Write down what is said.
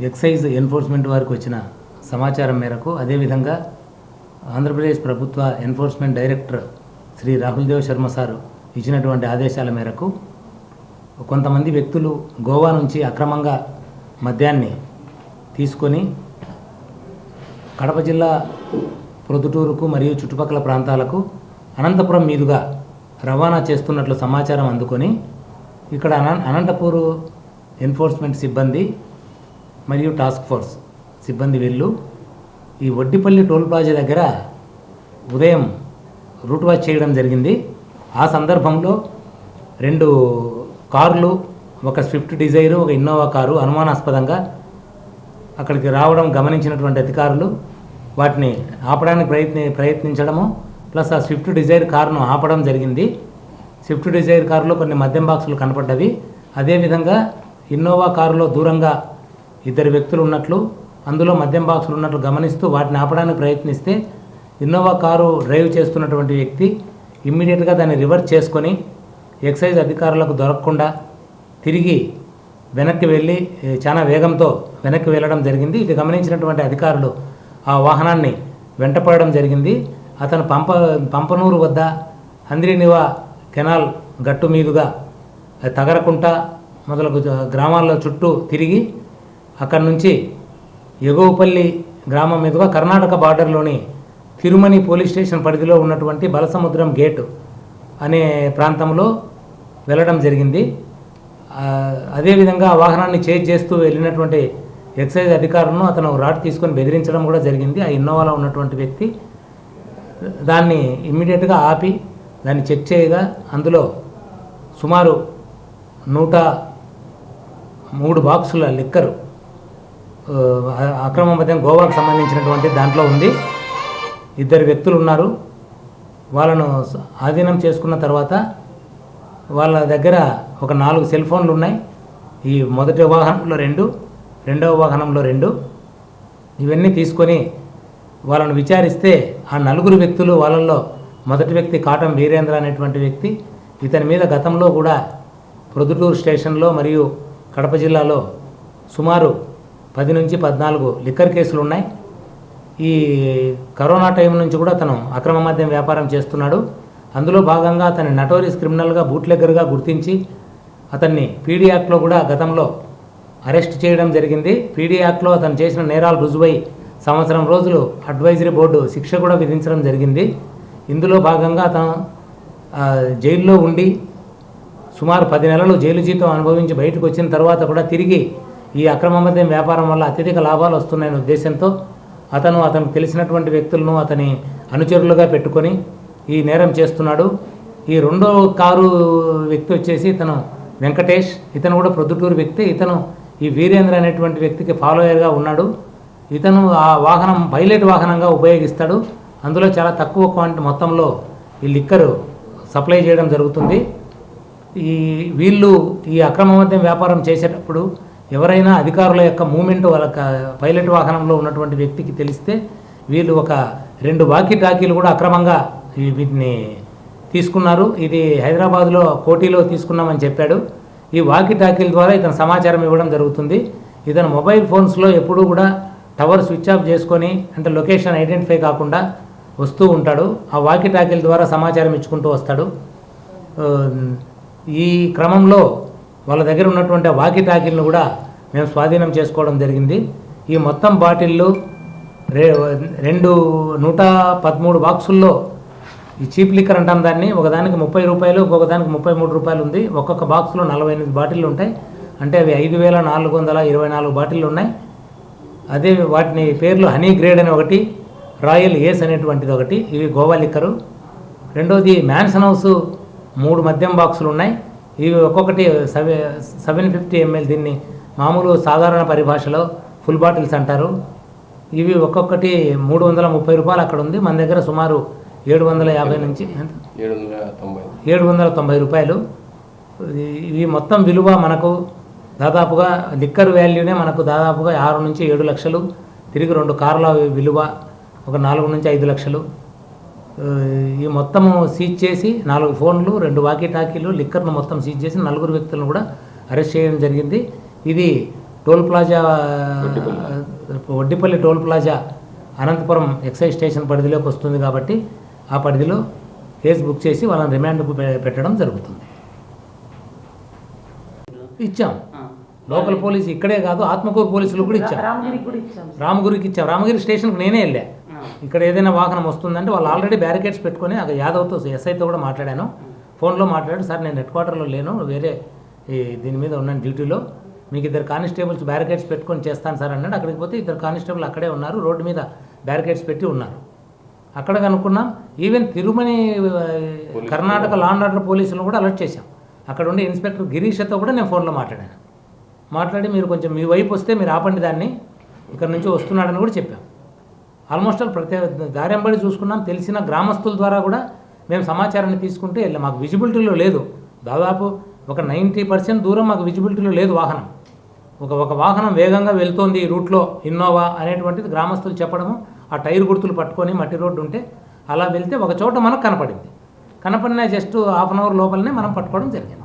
Excise enforcement వారికి వచ్చిన సమాచారం మేరకు అదేవిధంగా ఆంధ్రప్రదేశ్ ప్రభుత్వ enforcement director Shri Rahul Dev Sharma sir ఇచ్చినటువంటి ఆదేశాల మేరకు కొంతమంది వ్యక్తులు గోవా నుంచి అక్రమంగా మద్యాన్ని తీసుకొని కడప జిల్లా ప్రొద్దుటూరుకు మరియు చుట్టుపక్కల ప్రాంతాలకు అనంతపురం మీదుగా రవాణా చేస్తున్నట్లు సమాచారం అందుకొని ఇక్కడ అన అనంతపూరు ఎన్ఫోర్స్మెంట్ సిబ్బంది మరియు టాస్క్ ఫోర్స్. సిబ్బంది వీళ్ళు. ఈ వడ్డిపల్లి టోల్ ప్లాజా దగ్గర ఉదయం రూట్ వాచ్ చేయడం జరిగింది. ఆ సందర్భంలో రెండు కార్లు ఒక స్విఫ్ట్ డిజైరు ఒక ఇన్నోవా కారు అనుమానాస్పదంగా అక్కడికి రావడం గమనించినటువంటి అధికారులు వాటిని ఆపడానికి ప్రయత్ని ప్రయత్నించడము ప్లస్ ఆ స్విఫ్ట్ డిజైర్ కారును ఆపడం జరిగింది. స్విఫ్ట్ డిజైర్ కారులో కొన్ని మద్యం బాక్సులు కనపడ్డవి. అదేవిధంగా ఇన్నోవా కారులో దూరంగా ఇద్దరు వ్యక్తులు ఉన్నట్లు అందులో మద్యం బాక్సులు ఉన్నట్లు గమనిస్తూ వాటిని ఆపడానికి ప్రయత్నిస్తే ఇన్నోవా కారు డ్రైవ్ చేస్తున్నటువంటి వ్యక్తి ఇమ్మీడియట్గా దాన్ని రివర్స్ చేసుకొని ఎక్సైజ్ అధికారులకు దొరకకుండా తిరిగి వెనక్కి వెళ్ళి చాలా వేగంతో వెనక్కి వెళ్ళడం జరిగింది. ఇది గమనించినటువంటి అధికారులు ఆ వాహనాన్ని వెంటపడడం జరిగింది. అతను పంప పంపనూరు వద్ద హంద్రీనివా కెనాల్ గట్టు మీదుగా తగరకుంట మొదలగు గ్రామాల్లో చుట్టూ తిరిగి అక్కడి నుంచి ఎగువపల్లి గ్రామం మీదుగా కర్ణాటక బార్డర్లోని తిరుమణి పోలీస్ స్టేషన్ పరిధిలో ఉన్నటువంటి బలసముద్రం గేటు అనే ప్రాంతంలో వెళ్ళడం జరిగింది. అదేవిధంగా వాహనాన్ని చేజ్ చేస్తూ వెళ్ళినటువంటి ఎక్సైజ్ అధికారులను అతను రాడ్ తీసుకొని బెదిరించడం కూడా జరిగింది. ఆ ఇన్నోవాలో ఉన్నటువంటి వ్యక్తి దాన్ని ఇమ్మీడియట్గా ఆపి దాన్ని చెక్ చేయగా అందులో సుమారు నూట మూడు బాక్సుల లిక్కరు అక్రమ మద్యం గోవాకు సంబంధించినటువంటి దాంట్లో ఉంది. ఇద్దరు వ్యక్తులు ఉన్నారు. వాళ్ళను ఆధీనం చేసుకున్న తర్వాత వాళ్ళ దగ్గర ఒక నాలుగు సెల్ ఫోన్లు ఉన్నాయి. ఈ మొదటి వాహనంలో రెండు రెండవ వాహనంలో రెండు. ఇవన్నీ తీసుకొని వాళ్ళను విచారిస్తే ఆ నలుగురు వ్యక్తులు వాళ్ళల్లో మొదటి వ్యక్తి కాటం వీరేంద్ర అనేటువంటి వ్యక్తి ఇతని మీద గతంలో కూడా ప్రొద్దుటూరు స్టేషన్లో మరియు కడప జిల్లాలో సుమారు పది నుంచి పద్నాలుగు లిక్కర్ కేసులు ఉన్నాయి. ఈ కరోనా టైం నుంచి కూడా అతను అక్రమ మద్యం వ్యాపారం చేస్తున్నాడు. అందులో భాగంగా అతని నటోరియస్ క్రిమినల్గా బూట్లెగ్గర్గా గుర్తించి అతన్ని పీడీ యాక్ట్లో కూడా గతంలో అరెస్ట్ చేయడం జరిగింది. పీడీ యాక్ట్లో అతను చేసిన నేరాలు రుజువై సంవత్సరం రోజులు అడ్వైజరీ బోర్డు శిక్ష కూడా విధించడం జరిగింది. ఇందులో భాగంగా అతను జైల్లో ఉండి సుమారు పది నెలలు జైలు జీతం అనుభవించి బయటకు వచ్చిన తర్వాత కూడా తిరిగి ఈ అక్రమ మద్యం వ్యాపారం వల్ల అత్యధిక లాభాలు వస్తున్నాయనే ఉద్దేశంతో అతను అతను తెలిసినటువంటి వ్యక్తులను అతని అనుచరులుగా పెట్టుకొని ఈ నేరం చేస్తున్నాడు. ఈ రెండో కారు వ్యక్తి వచ్చేసి ఇతను వెంకటేష్. ఇతను కూడా ప్రొద్దుటూరు వ్యక్తి. ఇతను ఈ వీరేంద్ర అనేటువంటి వ్యక్తికి ఫాలోయర్గా ఉన్నాడు. ఇతను ఆ వాహనం పైలట్ వాహనంగా ఉపయోగిస్తాడు. అందులో చాలా తక్కువ క్వాంటి మొత్తంలో ఈ లిక్కరు సప్లై చేయడం జరుగుతుంది. ఈ వీళ్ళు ఈ అక్రమ మద్యం వ్యాపారం చేసేటప్పుడు ఎవరైనా అధికారుల యొక్క మూమెంట్ వాళ్ళ పైలట్ వాహనంలో ఉన్నటువంటి వ్యక్తికి తెలిస్తే వీళ్ళు ఒక రెండు వాకీ టాకీలు కూడా అక్రమంగా వీటిని తీసుకున్నారు. ఇది హైదరాబాద్లో కోటిలో తీసుకున్నామని చెప్పాడు. ఈ వాకీ టాకీల ద్వారా ఇతను సమాచారం ఇవ్వడం జరుగుతుంది. ఇతను మొబైల్ ఫోన్స్లో ఎప్పుడూ కూడా టవర్ స్విచ్ ఆఫ్ చేసుకొని అంటే లొకేషన్ ఐడెంటిఫై కాకుండా వస్తూ ఉంటాడు. ఆ వాకీ టాకీల ద్వారా సమాచారం ఇచ్చుకుంటూ వస్తాడు. ఈ క్రమంలో వాళ్ళ దగ్గర ఉన్నటువంటి ఆ వాకీ టాకీలను కూడా మేము స్వాధీనం చేసుకోవడం జరిగింది. ఈ మొత్తం బాటిళ్ళు రే రెండు నూట పదమూడు బాక్సుల్లో ఈ చీప్ లిక్కర్ అంటాం దాన్ని. ఒకదానికి ముప్పై రూపాయలు ఇంకొక దానికి ముప్పై మూడు రూపాయలు ఉంది. ఒక్కొక్క బాక్స్లో నలభై ఎనిమిది బాటిళ్ళు ఉంటాయి. అంటే అవి ఐదు వేల నాలుగు వందల ఇరవై నాలుగు బాటిళ్ళు ఉన్నాయి. అదే వాటిని పేర్లు హనీ గ్రేడ్ అని ఒకటి రాయల్ ఏస్ అనేటువంటిది ఒకటి ఇవి గోవా లిక్కరు. రెండోది మ్యాన్సన్ హౌస్ మూడు మద్యం బాక్సులు ఉన్నాయి. ఇవి ఒక్కొక్కటి సెవె సెవెన్ ఫిఫ్టీ ఎంఎల్ దీన్ని మామూలు సాధారణ పరిభాషలో ఫుల్ బాటిల్స్ అంటారు. ఇవి ఒక్కొక్కటి మూడు వందల ముప్పై రూపాయలు అక్కడ ఉంది. మన దగ్గర సుమారు ఏడు వందల యాభై నుంచి ఏడు వందల తొంభై. రూపాయలు. ఇవి మొత్తం విలువ మనకు దాదాపుగా లిక్కర్ వాల్యూనే మనకు దాదాపుగా ఆరు నుంచి ఏడు లక్షలు తిరిగి రెండు కార్ల విలువ ఒక నాలుగు నుంచి ఐదు లక్షలు. ఈ మొత్తము సీజ్ చేసి నాలుగు ఫోన్లు రెండు వాకీ టాకీలు లిక్కర్ను మొత్తం సీజ్ చేసి నలుగురు వ్యక్తులను కూడా అరెస్ట్ చేయడం జరిగింది. ఇది toll plaza Oddipalli toll plaza Anantapuram excise station పరిధిలోకి వస్తుంది కాబట్టి ఆ పరిధిలో కేసు బుక్ చేసి వాళ్ళని రిమాండ్కు పె- పెట్టడం జరుగుతుంది. ఇచ్చాం. లోకల్ పోలీసు ఇక్కడే కాదు ఆత్మకూరు పోలీసులు కూడా ఇచ్చాం. రామగిరికి కూడా ఇచ్చాం. రామగిరికి ఇచ్చాం. రామగిరి స్టేషన్కి నేనే వెళ్ళా. ఇక్కడ ఏదైనా వాహనం వస్తుందంటే వాళ్ళు ఆల్రెడీ బ్యారికేడ్స్ పెట్టుకొని అక్కడ యాదవ్తో ఎస్ఐతో కూడా మాట్లాడాను. ఫోన్లో మాట్లాడి సార్ నేను హెడ్ క్వార్టర్లో లేను వేరే ఈ దీని మీద ఉన్నాను డ్యూటీలో. మీకు ఇద్దరు కానిస్టేబుల్స్ బ్యారికేడ్స్ పెట్టుకొని చేస్తాను సార్ అన్నాడు. అక్కడికి పోతే ఇద్దరు కానిస్టేబుల్ అక్కడే ఉన్నారు రోడ్డు మీద బ్యారికేడ్స్ పెట్టి ఉన్నారు. అక్కడ కనుక్కున్నాం. Even Tirumani Karnataka law and order పోలీసులను కూడా అలర్ట్ చేశాం. అక్కడ ఉండే ఇన్స్పెక్టర్ గిరీష్తో కూడా నేను ఫోన్లో మాట్లాడాను. మాట్లాడి మీరు కొంచెం మీ వైపు వస్తే మీరు ఆపండి దాన్ని. ఇక్కడ నుంచి వస్తున్నాడని కూడా చెప్పాం. ఆల్మోస్ట్ ఆల్ ప్రతి దారెంబడి చూసుకున్నాం తెలిసిన గ్రామస్తుల ద్వారా కూడా మేము సమాచారాన్ని తీసుకుంటే వెళ్ళి మాకు విజిబిలిటీలో లేదు. దాదాపు ఒక నైంటీ పర్సెంట్ దూరం మాకు విజిబిలిటీలో లేదు వాహనం. ఒక ఒక వాహనం వేగంగా వెళ్తోంది ఈ రూట్లో ఇన్నోవా అనేటువంటిది గ్రామస్తులు చెప్పడము ఆ టైర్ గుర్తులు పట్టుకొని మట్టి రోడ్డు ఉంటే అలా వెళ్తే ఒక చోట మనకు కనపడింది. కనపడిన జస్ట్ హాఫ్ అన్ అవర్ లోపలనే మనం పట్టుకోవడం జరిగింది.